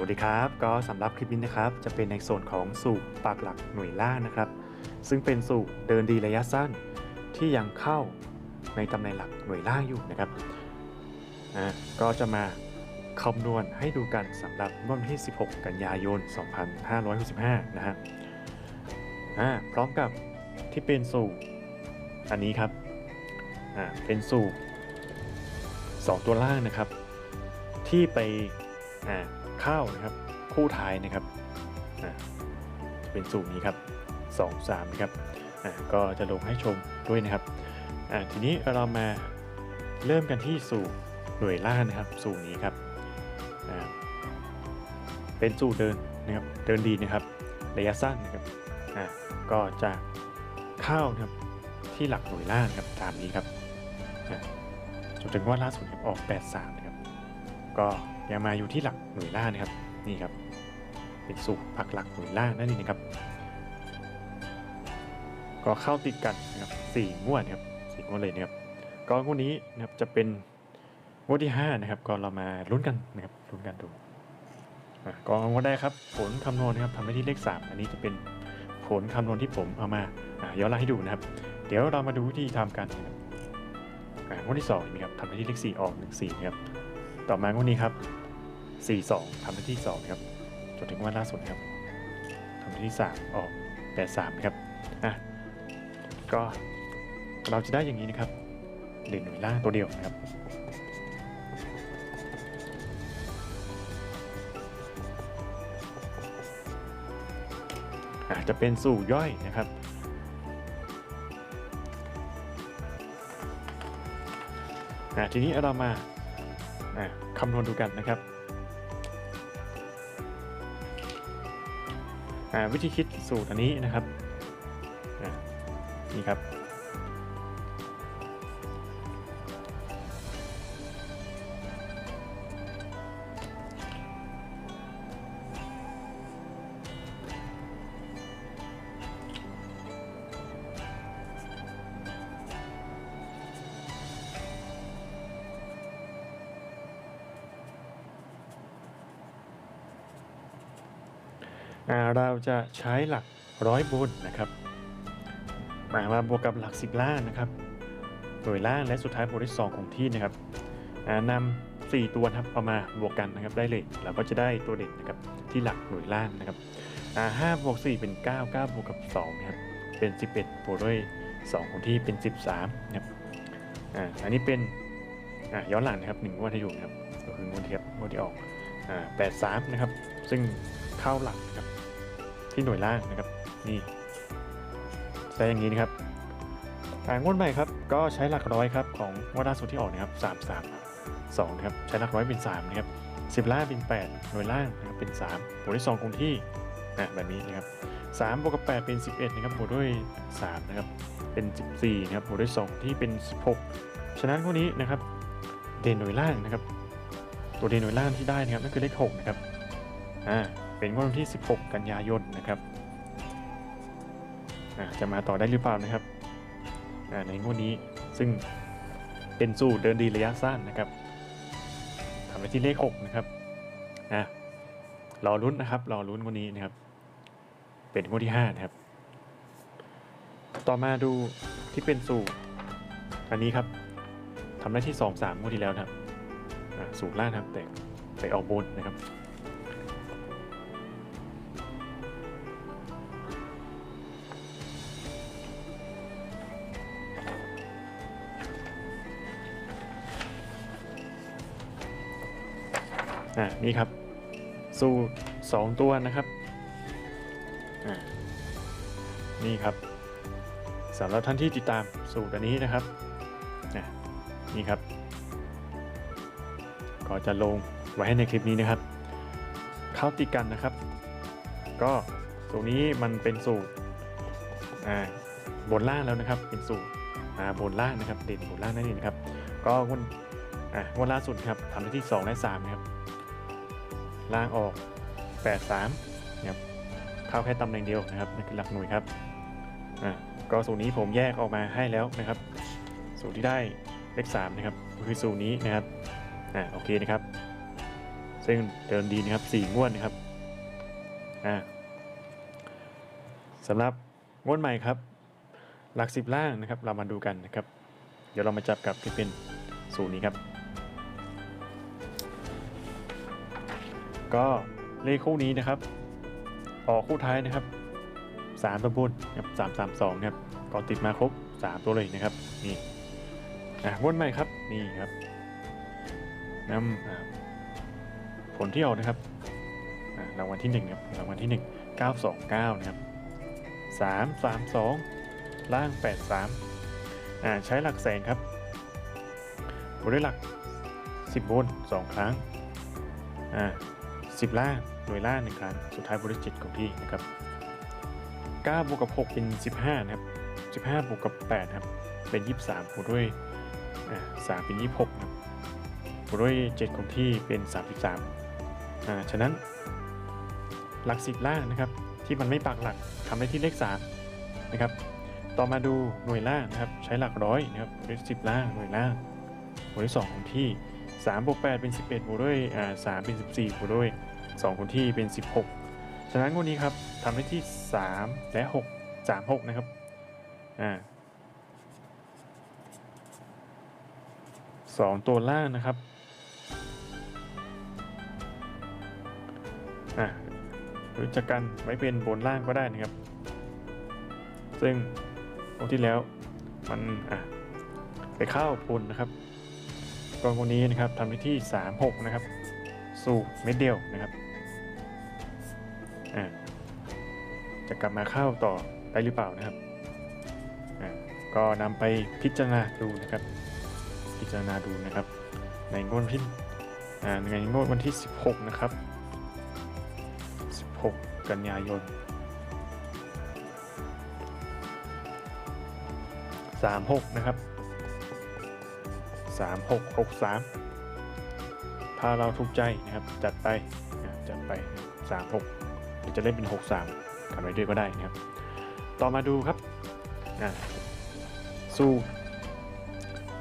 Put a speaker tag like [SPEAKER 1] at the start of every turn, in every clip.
[SPEAKER 1] วัสดีครับ ก็สำหรับคลิปนี้นะครับ จะเป็นในส่วนของสูตรปากหลักหน่วยล่างนะครับ ซึ่งเป็นสูตรเดินดีระยะสั้นที่ยังเข้าในตำแหน่งหลักหน่วยล่างอยู่นะครับอ่าก็จะมาคำนวณให้ดูกันสำหรับวันที่ 16 กันยายน 2565 นะฮะอ่าพร้อมกับที่เป็นสูตรอันนี้ครับเป็นสูตร2ตัวล่างนะครับ ที่ไป ข้าวนะครับ คู่ท้ายนะครับเป็นสูตรนี้ครับ2 3นะครับก็จะลงให้ชมด้วยนะครับทีนี้เรามาเริ่มกันที่สูตรหน่วยล่านะครับ สูตรนี้ครับเป็นสูตรเดินนะครับเดินดีนะครับ ระยะสั้นนะครับก็จะข้าวนะครับที่หลักหน่วยล่างครับตามนี้ครับจนถึงว่าล่าสุดออก 83 นะครับ ก็ ยังมาอยู่ที่หลักหน่วยล่านะครับนี่ครับเป็นสูตรผักหลักหน่วยล่านั่นเองนะครับ ก็เข้าติดกันนะครับสี่งวดนะครับสี่งวดเลยนะครับก็งวดนี้นะครับจะเป็นงวดที่ห้านะครับ ก็เรามาลุ้นกันนะครับลุ้นกันดูก็งวดได้ครับ ผลคำนวณนะครับทำได้ที่เลขสามอันนี้จะเป็นผลคำนวณที่ผมเอามาอะย้อนหลังให้ดูนะครับ เดี๋ยวเรามาดูวิธีทำกันนะครับงวดที่สองนะครับทำได้ที่เลขสี่ออกหนึ่งสี่นะครับ ต่อมางวดนี้ครับ 42ทำหน้าที่ 2 ครับ จนถึงวันล่าสุดนะครับทำหน้าที่ 3 ออก 83 ครับ อะ ก็เราจะได้อย่างนี้นะครับเด่นหน่วยล่างตัวเดียวนะครับ อาจจะเป็นสู่ย่อยนะครับอะทีนี้เรามา คำนวณดูกันนะครับ วิธีคิดสูตรอันนี้นะครับนี่ครับ เราจะใช้หลักร้อยบนนะครับมามาบวกกับหลักสิบล่างนะครับหน่วยล่างและสุดท้ายบวกที่สองของที่นะครับอ่านำสี่ตัวครับเอามาบวกกันนะครับได้เลยเราก็จะได้ตัวเด่นนะครับที่หลักหน่วยล่างนะครับห้าบวกสี่เป็นเก้าเก้าบวกกับสองนะครับเป็นสิบเอ็ดบวกด้วยสองของที่เป็นสิบสามนะครับอ,อันนี้เป็นย้อนหลังนะครับหนึ่งงวดที่อยู่นะครับก็คืองวดที่ครับงวดที่ออก อ่าแปดสามนะครับ ซึ่งเข้าหลักนะครับที่หน่วยล่างนะครับนี่ใช้อย่างนี้นะครับอ่งวดใหม่ครับก็ใช้หลักร้อยครับของงวดล่าสุดที่ออกนะครับสามสามสองนะครับใช้หลักร้อยเป็นสามนะครับสิบล่างเป็นแปดหน่วยล่างนะครับเป็นสามบวกด้วยสองคงที่นะแบบนี้นะครับสามบวกกับแปดเป็นสิบเอ็ดนะครับบวกด้วยสามนะครับเป็นสิบสี่นะครับบวกด้วยสองที่เป็นสิบหกฉะนั้นพวกนี้นะครับเด่นหน่วยล่างนะครับ ตัวเด่นหน่วยล่างที่ได้นะครับนั่นคือเลขหกนะครับอ่าเป็นงวดวันที่ 16 กันยายนนะครับอะจะมาต่อได้หรือเปล่านะครับอ่าในงวดนี้ซึ่งเป็นสูตรเดินดีระยะสั้นนะครับทำไปที่เลข 6 นะครับอะรอลุ้นนะครับรอลุ้นงวดนี้นะครับ เป็นงวดที่ 5 นะครับ ต่อมาดูที่เป็นสูตรอันนี้ครับทำได้ที่ 2 3งวดที่แล้วนะครับ สูตรล่างนะครับแต่ไปออกบนนะครับอ่านี่ครับ สูตรสองตัวนะครับอ่านี่ครับสำหรับท่านที่ติดตามสูตรอันนี้นะครับอ่านี่ครับ็จะลงไว้ให้ในคลิปนี้นะครับเข้าติดกันนะครับ ก็สูตรนี้มันเป็นสูตรอ่าบนล่างแล้วนะครับ เป็นสูตรอ่าบนล่างนะครับ เด่นบนล่างนั่นเองครับ ก็วันอ่าวันล่าสุดครับทำได้ที่ 2 และ3นะครับ ล่างออก 83นะครับเข้าแค่ตำแหน่งเดียวนะครับนั่นคือหลักหน่วยครับอ่าก็สูตรนี้ผมแยกออกมาให้แล้วนะครับ สูตรที่ได้เลข3นะครับก็คือสูตรนี้นะครับ อ่าโอเคนะครับ ซึ่งเดินดีนะครับ4งวดนะครับอ่าสำหรับงวดใหม่ครับ หลักสิบล่างนะครับ เรามาดูกันนะครับ เดี๋ยวเรามาจับกับที่เป็นสูตรนี้ครับ ก็เลขคู่นี้นะครับ ออกคู่ท้ายนะครับสามตัวบนครับสามสามสองครับก็ติดมาครบสามตัวเลยนะครับนี่อะงวดใหม่ครับนี่ครับ นำอ่าผลที่ออกนะครับอ่ารางวัลที่หนึ่งครับรางวัลที่หนึ่งเก้าสองเก้านะครับสามสามสองล่างแปดสามอ่าใช้หลักแสนครับบนด้วยหลักสิบบนสองครั้งอ่าสิบล่างหน่วยล่างหนึ่งครั้ง สุดท้ายบริจิตของที่นะครับ9บวกกับ 6 เป็น 15 นะครับ 15บวกกับ8ครับ เป็น 23บวกด้วยอ่า3เป็น 26นะครับบวก ด้วย 7 ของที่เป็น 33อ่าฉะนั้น หลัก 10 ล่างนะครับ ที่มันไม่ปักหลักทำได้ที่เลข3นะครับ ต่อมาดูหน่วยล่างนะครับ ใช้หลักร้อยนะครับบวกด้วย10 ล่างหน่วยล่างบวกด้วย2ของที่3บวก8เป็น 11บวกด้วยอ่า3เป็น 14บวกด้วย2ของที่เป็น 16 ฉะนั้นงวดนี้ครับทำได้ที่ 3 และ 6 3 6 นะครับอ่าสองตัวล่างนะครับ รือจะกันไว้เป็นบนล่างก็ได้นะครับ ซึ่งงวดที่แล้วมันอะไปเข้าบนนะครับกองคนนี้นะครับทำได้ที่ 3 6 นะครับ สู่เม็ดเดียวนะครับอ่าจะกลับมาเข้าต่อได้หรือเปล่านะครับอ่าก็นำไปพิจารณาดูนะครับ พิจารณาดูนะครับ ในงวดที่อ่าในงวดวันที่ 16 นะครับ 16 กันยายน 36 นะครับ 3663 ถ้าเราถูกใจนะครับ จัดไปจัดไป 36หรือจะเล่นเป็น 63กันไว้ด้วยก็ได้นะครับ ต่อมาดูครับสู้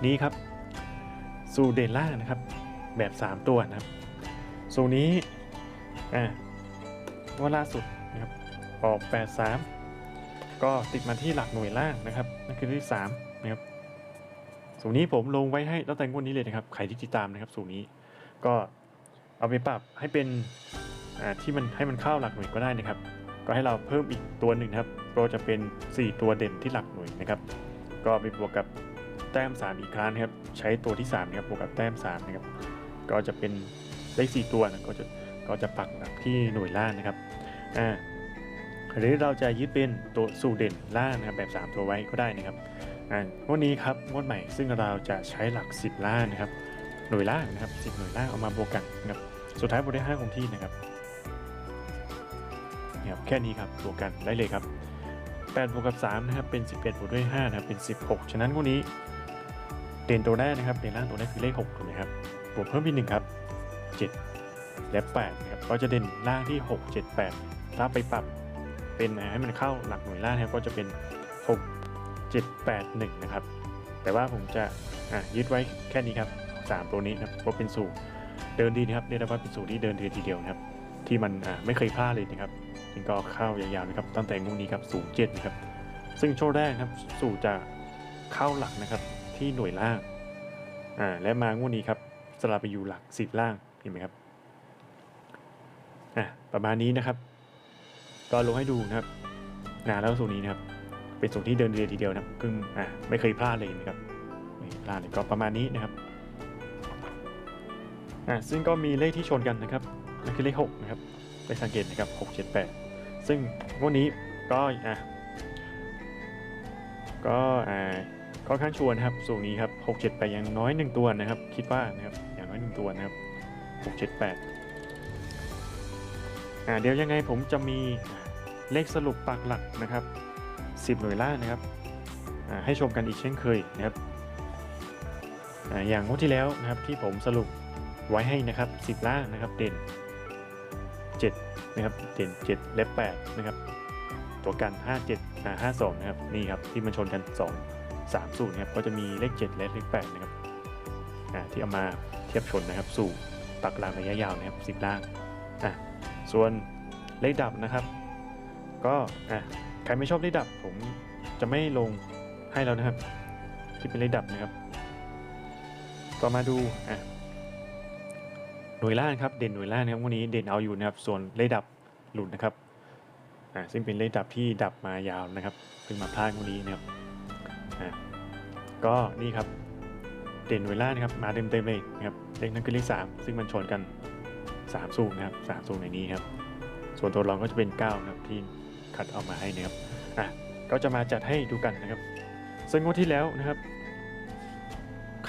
[SPEAKER 1] นี้ครับสู้เดล่านะครับ แบบ 3 ตัวนะครับสูนี้อ่า ว่าล่าสุดนะครับออก 83 ก็ติดมาที่หลักหน่วยล่างนะครับนั่นคือที่3นะครับสูนี้ผมลงไว้ให้ตั้งแต่งวดนี้เลยนะครับใครที่ติดตามนะครับสูนี้ก็เอาไปปรับให้เป็นที่มันให้มันเข้าหลักหน่วยก็ได้นะครับ ก็ให้เราเพิ่มอีกตัวหนึ่งครับก็จะเป็น 4 ตัวเด่นที่หลักหน่วยนะครับ ก็ไปบวกกับแต้ม 3 อีกครั้งนะครับ ใช้ตัวที่3นะครับบวกกับแต้ม3นะครับก็จะเป็นเลข4ตัวนะก็จะ ก็จะปักหลักที่หน่วยล่างนะครับอ่าหรือเราจะยึดเป็นตัวสูตรเด่นล่างนะครับแบบ 3 ตัวไว้ก็ได้นะครับอ่างวดนี้ครับงวดใหม่ซึ่งเราจะใช้หลัก 10 ล่างนะครับ หน่วยล่างนะครับ10หน่วยล่างเอามาบวกกันนะครับสุดท้ายบวกได้5คงที่นะครับเนี่ยครับแค่นี้ครับบวกกันได้เลยครับ8บวกกับ3นะครับเป็น 11บวกด้วย5นะครับเป็น 16 ฉะนั้นงวดนี้ เด่นตัวแรกนะครับเด่นล่างตัวแรกคือเลข6ถูกไหมครับบวกเพิ่มอีกหนึ่งครับ 7 และ8นะครับก็จะเด่นล่างที่ 6 7 8 ถ้าไปปรับเป็นให้มันเข้าหลักหน่วยล่างนะครับก็จะเป็น 6 7 8 1 นะครับ แต่ว่าผมจะยึดไว้แค่นี้ครับ 3 ตัวนี้นะครับเพราะเป็นสูตรเดินดีนะครับเรียกได้ว่าเป็นสูตรที่เดินดีทีเดียวนะครับ ที่มันไม่เคยพลาดเลยนะครับจึงก็เข้ายาวๆนะครับตั้งแต่งวดนี้ครับสูตร7นะครับซึ่งโชว์แรกนะครับสูตรจะเข้าหลักนะครับที่หน่วยล่างอ่าและมางวดนี้ครับสลับไปอยู่หลักสิบล่างเห็นไหมครับ อะประมาณนี้นะครับก็ลงให้ดูนะครับนะแล้วสูตรนี้นะครับ เป็นสูตรที่เดินเรียทีเดียวนะครับซึ่งอะไม่เคยพลาดเลยนะครับไม่พลาดเลยก็ประมาณนี้นะครับอะซึ่งก็มีเลขที่ชนกันนะครับนั่นคือเลข6นะครับไปสังเกตนะครับ6 7 8 ซึ่งงวดนี้ก็อะก็อ่าค่อนข้างชวนนะครับสูงนี้ครับ6 7 8อย่างน้อย 1 ตัวนะครับ คิดว่านะครับอย่างน้อย 1 ตัวนะครับ6 7 8 อ่าเดี๋ยวยังไงผมจะมีเลขสรุปปักหลักนะครับ 10 หน่วยล่างนะครับให้ชมกันอีกเช่นเคยนะครับออย่างงวดที่แล้วนะครับที่ผมสรุปไว้ให้นะครับ 10 ล่างนะครับเด่น 7 นะครับเด่น 7 และ 8 นะครับ ตัวกัน 57อ่า52 นะครับนี่ครับที่มันชนกัน 2 3สูตรนะครับก็จะมีเลข 7 และเลข 8 นะครับที่เอามาเทียบชนนะครับ สู่ปักหลักระยะยาวนะครับสิบล่างอะ ส่วนเลขดับนะครับ ก็อะใครไม่ชอบเลขดับผมจะไม่ลงให้แล้วนะครับ ที่เป็นเลขดับนะครับก็มาดูอะหน่วยล่างครับเด่นหน่วยล่างนะครับวันนี้เด่นเอาอยู่นะครับ ส่วนเลขดับหลุดนะครับอ่าซึ่งเป็นเลขดับที่ดับมายาวนะครับเพิ่งมาพลาดวันนี้นะครับอ่าก็นี่ครับเด่นหน่วยล่างนะครับมาเต็มเต็มๆเลยนะครับเลขนั้นคือเลข3ซึ่งมันชนกัน 3 สูงนะครับ3สูงในนี้ครับ ส่วนตัวรองก็จะเป็น9นะครับที่คัดเอามาให้นะครับอะก็จะมาจัดให้ดูกันนะครับซึ่งงวดที่แล้วนะครับ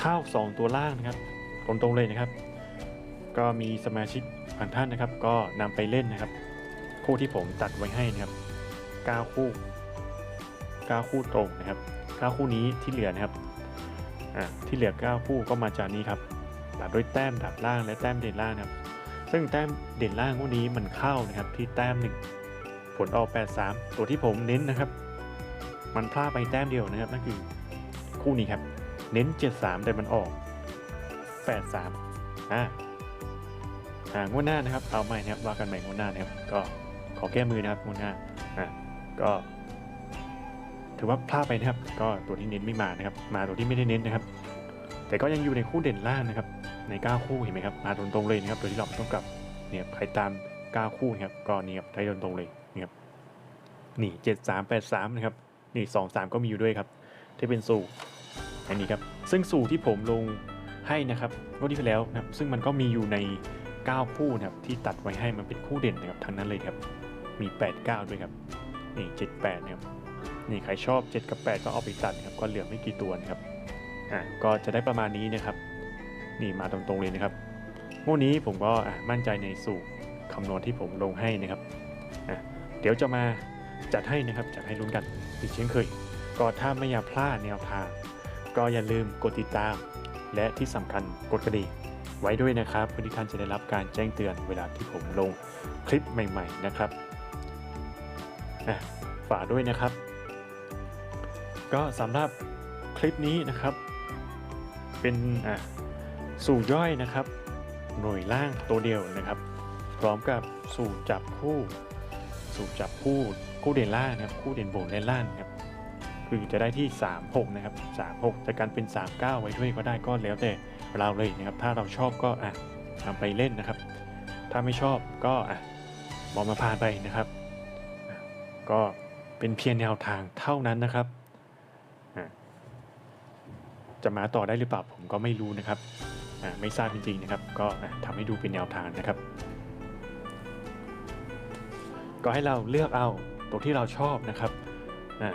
[SPEAKER 1] ข้าว 2 ตัวล่างนะครับตรงๆเลยนะครับ ก็มีสมาชิกบางท่านนะครับ ก็นำไปเล่นนะครับ คู่ที่ผมตัดไว้ให้นะครับ 9 คู่ 9 คู่ตรงนะครับ 9 คู่นี้ที่เหลือนะครับอ่าที่เหลือ 9 คู่ก็มาจากนี้ครับตัดด้วยแต้มดับล่างและแต้มเด่นล่างนะครับ ซึ่งแต้มเด่นล่างคู่นี้มันเข้านะครับที่แต้มหนึ่งผลออก83 ตัวที่ผมเน้นนะครับ มันพลาดไปแต้มเดียวนะครับนั่นคือคู่นี้ครับ เน้น 73 แต่มันออก 83อ่าอ่างวดหน้านะครับเอาใหม่นะครับว่ากันใหม่งวดหน้านะครับ ก็ขอแก้มือนะครับงวดหน้าอ่าก็ถือว่าพลาดไปนะครับ ก็ตัวที่เน้นไม่มานะครับ มาตัวที่ไม่ได้เน้นนะครับ แต่ก็ยังอยู่ในคู่เด่นล่างนะครับใน 9 คู่เห็นไหมครับมาตรงๆเลยนะครับโดยที่เราไม่ต้องกลับเนี่ยใครตาม 9 คู่นะครับก็นี่ครับได้ตรงๆเลยนะครับนี่ 7 3 8 3นะครับนี่ 2 3 ก็มีอยู่ด้วยครับที่เป็นสูตรอันนี้ครับซึ่งสูตรที่ผมลงให้นะครับงวดที่แล้วนะครับซึ่งมันก็มีอยู่ใน 9 คู่นะครับที่ตัดไว้ให้มันเป็นคู่เด่นนะครับทั้งนั้นเลยครับมี 8 9 ด้วยครับนี่ 7 8นะครับนี่ใครชอบ 7 กับ 8 ก็เอาไปตัดนะครับก็เหลือไม่กี่ตัวนะครับ อะก็จะได้ประมาณนี้นะครับ นี่มาตรงๆเลยนะครับงวดนี้ผมก็อะมั่นใจในสูตรคำนวณที่ผมลงให้นะครับอะเดี๋ยวจะมาจัดให้นะครับจัดให้ลุ้นกันอีกเช่นเคย ก็ถ้าไม่อยากพลาดแนวทาง ก็อย่าลืมกดติดตาม และที่สำคัญกดกระดิ่งไว้ด้วยนะครับเพื่อที่ท่านจะได้รับการแจ้งเตือนเวลาที่ผมลงคลิปใหม่ ๆนะครับอะฝากด้วยนะครับ ก็สำหรับคลิปนี้นะครับ เป็นสูตรย่อยนะครับ หน่วยล่างตัวเดียวนะครับ พร้อมกับสูตรจับคู่สูตรจับคู่คู่เด่นล่างนะครับคู่เด่นบนและล่างครับคือจะได้ที่ 36 นะครับ 36 จะกันเป็น 39 ไว้ด้วยก็ได้ก็แล้วแต่เราเลยนะครับ ถ้าเราชอบก็อะนำไปเล่นนะครับ ถ้าไม่ชอบก็อะมองมาผ่านไปนะครับ ก็เป็นเพียงแนวทางเท่านั้นนะครับ จะมาต่อได้หรือเปล่าผมก็ไม่รู้นะครับไม่ทราบจริงๆนะครับ ก็ทำให้ดูเป็นแนวทางนะครับ ก็ให้เราเลือกเอาตัวที่เราชอบนะครับ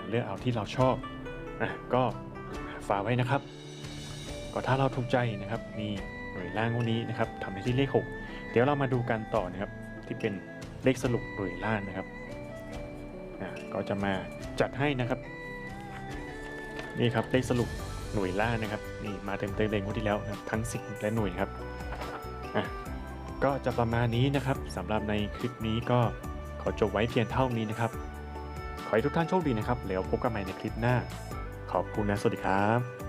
[SPEAKER 1] เลือกเอาที่เราชอบก็ฝากไว้นะครับ ก็ถ้าเราถูกใจนะครับมีหน่วยล่างวันนี้นะครับทำในที่เลข 6 เดี๋ยวเรามาดูกันต่อนะครับที่เป็นเลขสรุปหน่วยล่างนะครับก็จะมาจัดให้นะครับ นี่ครับเลขสรุป หน่วยล่านะครับนี่มาเต็มเต็มเลยงวดที่แล้วนะครับทั้งสิบและหน่วยครับอะก็จะประมาณนี้นะครับสำหรับในคลิปนี้ก็ขอจบไว้เพียงเท่านี้นะครับขอให้ทุกท่านโชคดีนะครับแล้วพบกันใหม่ในคลิปหน้า ขอบคุณนะสวัสดีครับ